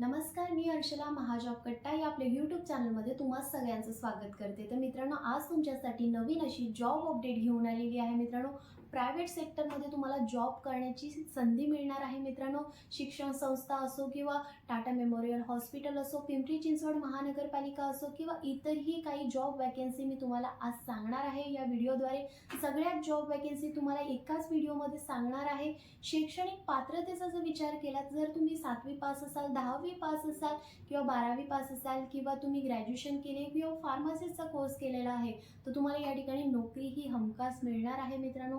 नमस्कार मी अर्षला महाजॉब कट्टा या आपल्या यूट्यूब चॅनलमध्ये तुम्हा सगळ्यांचं स्वागत करते. तर मित्रांनो आज तुमच्यासाठी नवीन अशी जॉब अपडेट घेऊन आलेली आहे मित्रांनो. प्रायव्हेट सेक्टरमध्ये तुम्हाला जॉब करण्याची संधी मिळणार आहे मित्रांनो. शिक्षण संस्था असो किंवा टाटा मेमोरियल हॉस्पिटल असो पिंपरी चिंचवड महानगरपालिका असो किंवा इतरही काही जॉब वॅकन्सी मी तुम्हाला आज सांगणार आहे या व्हिडिओद्वारे. सगळ्यात जॉब वॅकन्सी तुम्हाला एकाच व्हिडिओमध्ये सांगणार आहे. शैक्षणिक पात्रतेचा जर विचार केला जर तुम्ही सातवी पास असाल दहावी पास असाल किंवा बारावी पास असाल किंवा तुम्ही ग्रॅज्युएशन केले किंवा फार्मसीचा कोर्स केलेला आहे तर तुम्हाला या ठिकाणी नोकरी ही हमखास मिळणार आहे मित्रांनो.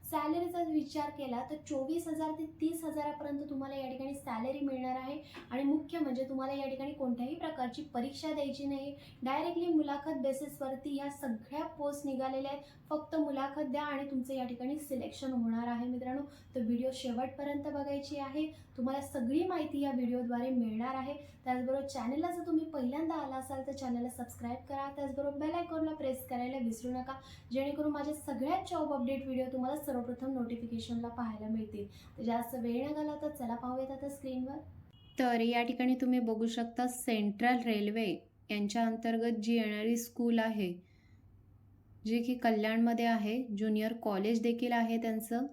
सॅलरीचा विचार केला तर चोवीस हजार ते तीस हजारापर्यंत तुम्हाला या ठिकाणी सॅलरी मिळणार आहे. आणि मुख्य म्हणजे तुम्हाला या ठिकाणी कोणत्याही प्रकारची परीक्षा द्यायची नाही. डायरेक्टली मुलाखत बेसिसवरती या सगळ्या पोस्ट निघालेल्या आहेत. फक्त मुलाखत द्या आणि तुमचं या ठिकाणी सिलेक्शन होणार आहे मित्रांनो. तर व्हिडिओ शेवटपर्यंत बघायची आहे. तुम्हाला सगळी माहिती या व्हिडिओद्वारे मिळणार आहे. त्याचबरोबर चॅनलला जर तुम्ही पहिल्यांदा आला असाल तर चॅनलला सबस्क्राईब करा. त्याचबरोबर बेल आयकॉनला प्रेस करायला विसरू नका. जेणेकरून माझ्या सगळ्यात जॉब अपडेट व्हिडिओ तुम्हाला सर्व सर्वप्रथम नोटिफिकेशनला पाहायला मिळतील तर जास्त वेळ न घाला तर चला पाहूयात आता स्क्रीनवर तर या ठिकाणी तुम्ही बघू शकता सेंट्रल रेल्वे यांच्या अंतर्गत जी येणारी स्कूल आहे जे की कल्याणमध्ये आहे ज्युनियर कॉलेज देखील आहे त्यांचं.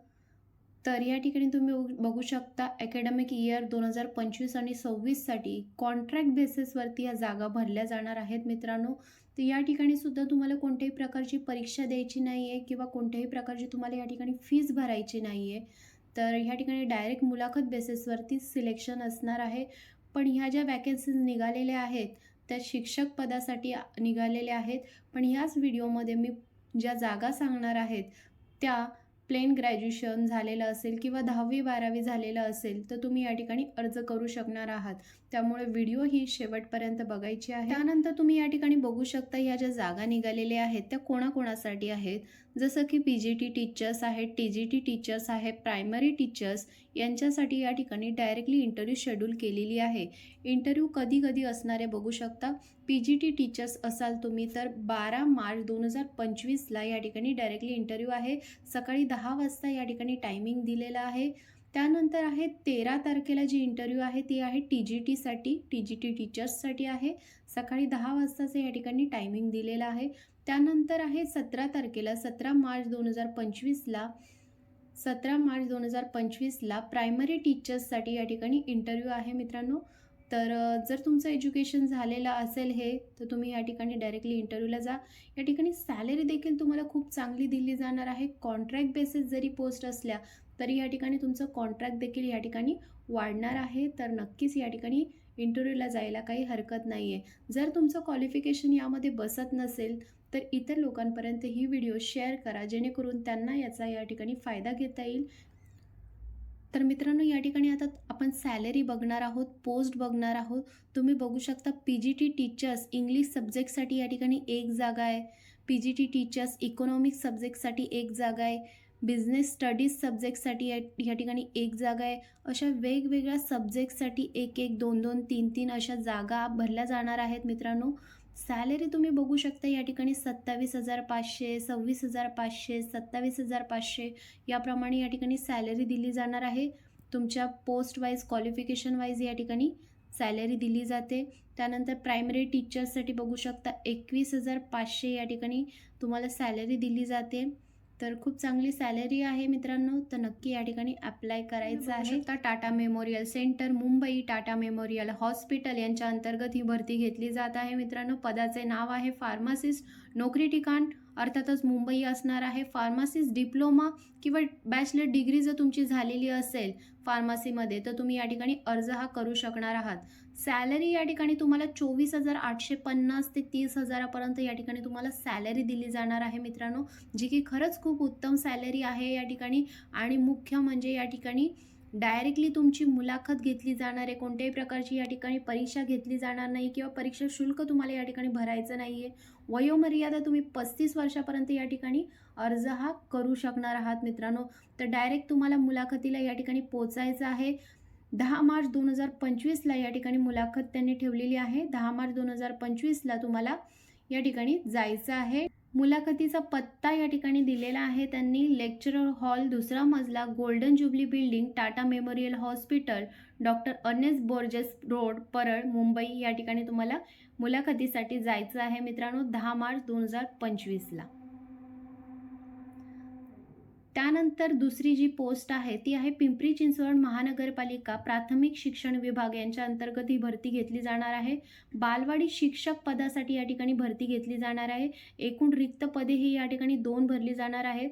तर या ठिकाणी तुम्ही बघू- बघू शकता अकॅडमिक इयर दोन हजार पंचवीस आणि सव्वीससाठी कॉन्ट्रॅक्ट बेसिसवरती या जागा भरल्या जाणार आहेत मित्रांनो. तर या ठिकाणी सुद्धा तुम्हाला कोणत्याही प्रकारची परीक्षा द्यायची नाही आहे किंवा कोणत्याही प्रकारची तुम्हाला या ठिकाणी फीज भरायची नाही आहे तर ह्या ठिकाणी डायरेक्ट मुलाखत बेसिसवरती सिलेक्शन असणार आहे. पण ह्या ज्या वॅकन्सीज निघालेल्या आहेत त्या शिक्षक पदासाठी निघालेल्या आहेत. पण ह्याच व्हिडिओमध्ये मी ज्या जागा सांगणार आहेत त्या प्लेन ग्रॅज्युएशन झालेलं असेल किंवा दहावी बारावी झालेलं असेल तर तुम्ही या ठिकाणी अर्ज करू शकणार आहात. त्यामुळे व्हिडिओ ही शेवटपर्यंत बघायची आहे. त्यानंतर तुम्ही या ठिकाणी बघू शकता या ज्या जागा निघालेल्या आहेत त्या कोणाकोणासाठी आहेत? जसं की पी जी टी टीचर्स आहेत टी जी टी टीचर्स आहेत प्रायमरी टीचर्स यांच्यासाठी या ठिकाणी डायरेक्टली इंटरव्ह्यू शेड्यूल केलेली आहे. इंटरव्ह्यू कधी कधी असणारे बघू शकता. पी जी टी टीचर्स असाल तुम्ही तर बारा मार्च दोन हजार पंचवीसला या ठिकाणी डायरेक्टली इंटरव्ह्यू आहे. सकाळी दहा वाजता या ठिकाणी टायमिंग दिलेला आहे. त्यानंतर आहे तेरा तारखेला जी इंटरव्ह्यू आहे ती आहे टी जी टीसाठी टी जी टी टीचर्ससाठी आहे. सकाळी दहा वाजताचं या ठिकाणी टायमिंग दिलेलं आहे. त्यानंतर आहे सतरा तारखेला सतरा मार्च दोन हजार पंचवीसला सतरा मार्च दोन हजार पंचवीसला प्रायमरी टीचर्ससाठी या ठिकाणी इंटरव्ह्यू आहे मित्रांनो. तर जर तुमचं एज्युकेशन झालेलं असेल हे तर तुम्ही या ठिकाणी डायरेक्टली इंटरव्ह्यूला जा. या ठिकाणी सॅलरी देखील तुम्हाला खूप चांगली दिली जाणार आहे. कॉन्ट्रॅक्ट बेसिस जरी पोस्ट असल्या तरी या ठिकाणी तुमचं कॉन्ट्रॅक्ट देखील या ठिकाणी वाढणार आहे. तर नक्कीच या ठिकाणी इंटरव्ह्यूला जायला काही हरकत नाही आहे जर तुमचं क्वालिफिकेशन यामध्ये बसत नसेल तर इतर लोकांपर्यंत ही व्हिडिओ शेअर करा जेणेकरून त्यांना याचा या ठिकाणी फायदा घेता येईल. तर मित्रांनो या ठिकाणी आता आपण सॅलरी बघणार आहोत पोस्ट बघणार आहोत. तुम्ही बघू शकता P G T teachers English सब्जेक्टसाठी या ठिकाणी एक जागा आहे. P G T teachers economic सब्जेक्टसाठी एक जागा आहे. बिझनेस स्टडीज सब्जेक्टसाठी या या ठिकाणी एक जागा आहे. अशा वेगवेगळ्या सब्जेक्टसाठी एक एक दोन दोन तीन तीन अशा जागा भरल्या जाणार आहेत मित्रांनो. सॅलरी तुम्ही बघू शकता या ठिकाणी सत्तावीस हजार पाचशे सव्वीस हजार पाचशे सत्तावीस हजार पाचशे याप्रमाणे या ठिकाणी सॅलरी दिली जाणार आहे. तुमच्या पोस्ट वाईज क्वालिफिकेशन वाईज या ठिकाणी सॅलरी दिली जाते. त्यानंतर प्रायमरी टीचर्ससाठी बघू शकता एकवीस हजार पाचशे या ठिकाणी तुम्हाला सॅलरी दिली जाते. तर खूप चांगली सॅलरी आहे मित्रांनो. तर नक्की या ठिकाणी अप्लाय करायचं आहे. आता Tata memorial centre Mumbai Tata memorial hospital यांच्या अंतर्गत ही भरती घेतली जात आहे मित्रांनो. पदाचे नाव आहे फार्मासिस्ट नोकरी ठिकाण अर्थातच मुंबई असणार आहे. फार्मासिस्ट डिप्लोमा किंवा बॅचलर डिग्री जर तुमची झालेली असेल फार्मसीमध्ये तर तुम्ही या ठिकाणी अर्ज हा करू शकणार आहात. सॅलरी या ठिकाणी तुम्हाला चोवीस हजार आठशे पन्नास ते तीस हजारापर्यंत या ठिकाणी तुम्हाला सॅलरी दिली जाणार आहे मित्रांनो. जी की खरंच खूप उत्तम सॅलरी आहे या ठिकाणी. आणि मुख्य म्हणजे या ठिकाणी डायरेक्टली तुमची मुलाखत घेतली जाणार आहे. कोणत्याही प्रकारची या ठिकाणी परीक्षा घेतली जाणार नाही किंवा परीक्षा शुल्क तुम्हाला या ठिकाणी भरायचं नाही आहे वयोमर्यादा तुम्ही पस्तीस वर्षापर्यंत या ठिकाणी अर्ज हा करू शकणार आहात मित्रांनो. तर डायरेक्ट तुम्हाला मुलाखतीला या ठिकाणी पोचायचं आहे. दहा मार्च दोन हजार पंचवीसला या ठिकाणी मुलाखत त्यांनी ठेवलेली आहे. दहा मार्च दोन हजार पंचवीसला तुम्हाला या ठिकाणी जायचं आहे. मुलाखतीचा पत्ता या ठिकाणी दिलेला आहे त्यांनी. लेक्चरर हॉल दुसरा मजला golden jubilee building Tata memorial hospital doctor Ernest Borges road Parel Mumbai या ठिकाणी तुम्हाला मुलाखतीसाठी जायचं आहे मित्रांनो दहा मार्च दोन हजार पंचवीसला. त्यानंतर दुसरी जी पोस्ट आहे ती आहे पिंपरी चिंचवड महानगरपालिका प्राथमिक शिक्षण विभाग यांच्या अंतर्गत ही भरती घेतली जाणार आहे. बालवाडी शिक्षक पदासाठी या ठिकाणी भरती घेतली जाणार आहे. एकूण रिक्त पदे ही या ठिकाणी दोन भरली जाणार आहेत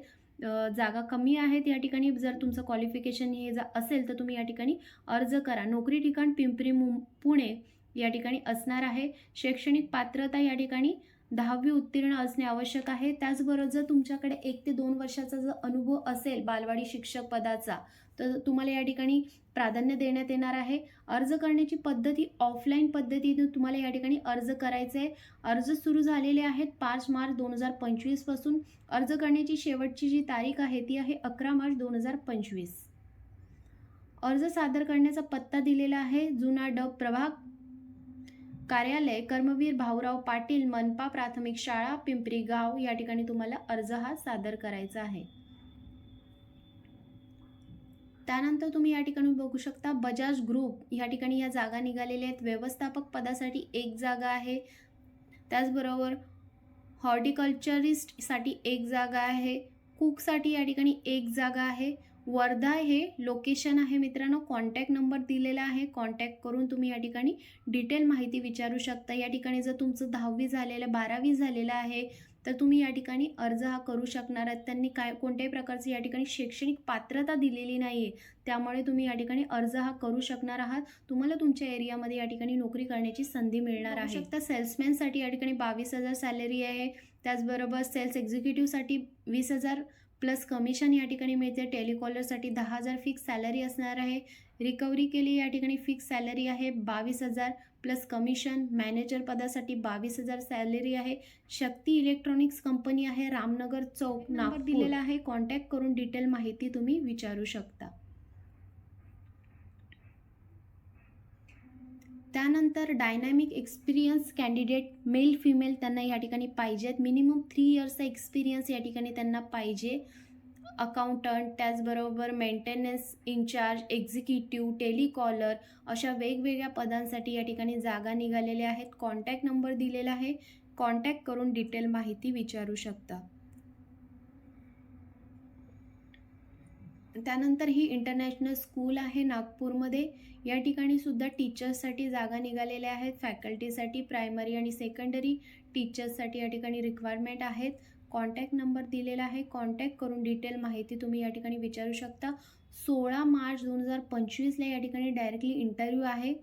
जागा कमी आहेत या ठिकाणी. जर तुमचं क्वालिफिकेशन हे जा असेल तर तुम्ही या ठिकाणी अर्ज करा. नोकरी ठिकाण पिंपरी मुं पुणे. या ठिकाणी असणार आहे. शैक्षणिक पात्रता या ठिकाणी दहावी उत्तीर्ण असणे आवश्यक आहे. त्याचबरोबर जर तुमच्याकडे एक ते दोन वर्षाचा जर अनुभव असेल बालवाडी शिक्षक पदाचा तर तुम्हाला या ठिकाणी प्राधान्य देण्यात येणार आहे. अर्ज करण्याची पद्धती ऑफलाईन पद्धतीने तुम्हाला या ठिकाणी अर्ज करायचे आहे. अर्ज सुरू झालेले आहेत पाच मार्च दोन हजार पंचवीसपासून अर्ज करण्याची शेवटची जी तारीख आहे ती आहे अकरा मार्च दोन हजार पंचवीस. अर्ज सादर करण्याचा पत्ता दिलेला आहे. जुना डब प्रभाग कार्यालय कर्मवीर भाऊराव पाटील मनपा प्राथमिक शाळा पिंपरी गाव या ठिकाणी तुम्हाला अर्ज हा सादर करायचा आहे. त्यानंतर तुम्ही या ठिकाणी बघू शकता बजाज ग्रुप या ठिकाणी या जागा निघालेल्या आहेत. व्यवस्थापक पदासाठी एक जागा आहे. त्याचबरोबर हॉर्टिकल्चरिस्टसाठी एक जागा आहे. कुकसाठी या ठिकाणी एक जागा आहे. वर्धा हे लोकेशन आहे मित्रांनो. कॉन्टॅक्ट नंबर दिलेला आहे. कॉन्टॅक्ट करून तुम्ही या ठिकाणी डिटेल माहिती विचारू शकता. या ठिकाणी जर तुमचं दहावी झालेलं बारावी झालेलं आहे तर तुम्ही या ठिकाणी अर्ज हा करू शकणार आहात. त्यांनी काय कोणत्याही प्रकारची या ठिकाणी शैक्षणिक पात्रता दिलेली नाही आहे त्यामुळे तुम्ही या ठिकाणी अर्ज हा करू शकणार आहात. तुम्हाला तुमच्या एरियामध्ये या ठिकाणी नोकरी करण्याची संधी मिळणार आहे. शकता. सेल्समॅनसाठी या ठिकाणी बावीस हजार सॅलरी आहे. त्याचबरोबर सेल्स एक्झिक्युटिव्हसाठी वीस हजार प्लस कमिशन या ठिकाणी मिळते. टेलिकॉलरसाठी दहा हजार फिक्स सॅलरी असणार आहे. रिकव्हरी केली या ठिकाणी फिक्स सॅलरी आहे. बावीस हजार प्लस कमिशन. मॅनेजर पदासाठी बावीस हजार सॅलरी आहे. शक्ती इलेक्ट्रॉनिक्स कंपनी आहे. रामनगर चौक नागपूर. दिलेला आहे. कॉन्टॅक्ट करून डिटेल माहिती तुम्ही विचारू शकता. त्यानंतर dynamic experience candidate male female त्यांना या ठिकाणी पाहिजेत. मिनिमम थ्री इयर्सचा एक्सपिरियन्स या ठिकाणी त्यांना पाहिजे. अकाउंटंट त्याचबरोबर मेंटेनन्स इन्चार्ज एक्झिक्युटिव्ह टेलिकॉलर अशा वेगवेगळ्या पदांसाठी या ठिकाणी जागा निघालेल्या आहेत. कॉन्टॅक्ट नंबर दिलेला आहे. कॉन्टॅक्ट करून डिटेल माहिती विचारू शकता. त्यानंतर ही इंटरनॅशनल स्कूल आहे नागपूरमध्ये. या ठिकाणी सुद्धा टीचर्ससाठी जागा निघालेल्या आहेत. फॅकल्टीसाठी प्रायमरी आणि सेकंडरी टीचर्ससाठी या ठिकाणी रिक्वायरमेंट आहेत. कॉन्टॅक्ट नंबर दिलेला आहे. कॉन्टॅक्ट करून डिटेल माहिती तुम्ही या ठिकाणी विचारू शकता. सोळा मार्च दोन हजार पंचवीसला या ठिकाणी डायरेक्टली इंटरव्ह्यू आहे.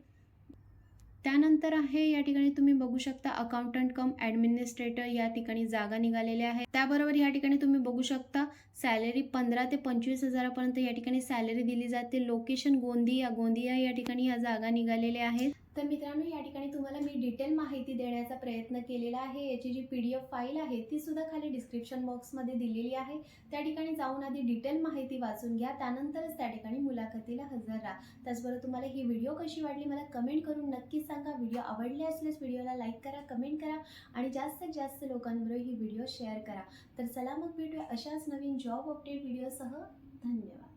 त्यानंतर आहे या ठिकाणी तुम्ही बघू शकता अकाउंटंट कम ॲडमिनिस्ट्रेटर या ठिकाणी जागा निघालेल्या आहेत. त्याबरोबर या ठिकाणी तुम्ही बघू शकता सॅलरी पंधरा ते पंचवीस हजारापर्यंत या ठिकाणी सॅलरी दिली जाते. लोकेशन गोंदिया गोंदिया या ठिकाणी या जागा निघालेल्या आहेत. तर मित्रांनो या ठिकाणी तुम्हाला मी डिटेल माहिती देण्याचा प्रयत्न केलेला आहे. याची जी पी डी एफ फाईल आहे ती सुद्धा खाली डिस्क्रिप्शन बॉक्समध्ये दिलेली आहे. त्या ठिकाणी जाऊन आधी डिटेल माहिती वाचून घ्या. त्यानंतरच त्या ठिकाणी मुलाखतीला हजर राहा. त्याचबरोबर तुम्हाला ही व्हिडिओ कशी वाटली मला कमेंट करून नक्कीच सांगा. व्हिडिओ आवडले असल्यास व्हिडिओला लाईक करा कमेंट करा आणि जास्तीत जास्त लोकांबरोबर ही व्हिडिओ शेअर करा. तर चला मग भेटूया अशाच नवीन जॉब अपडेट व्हिडिओसह धन्यवाद.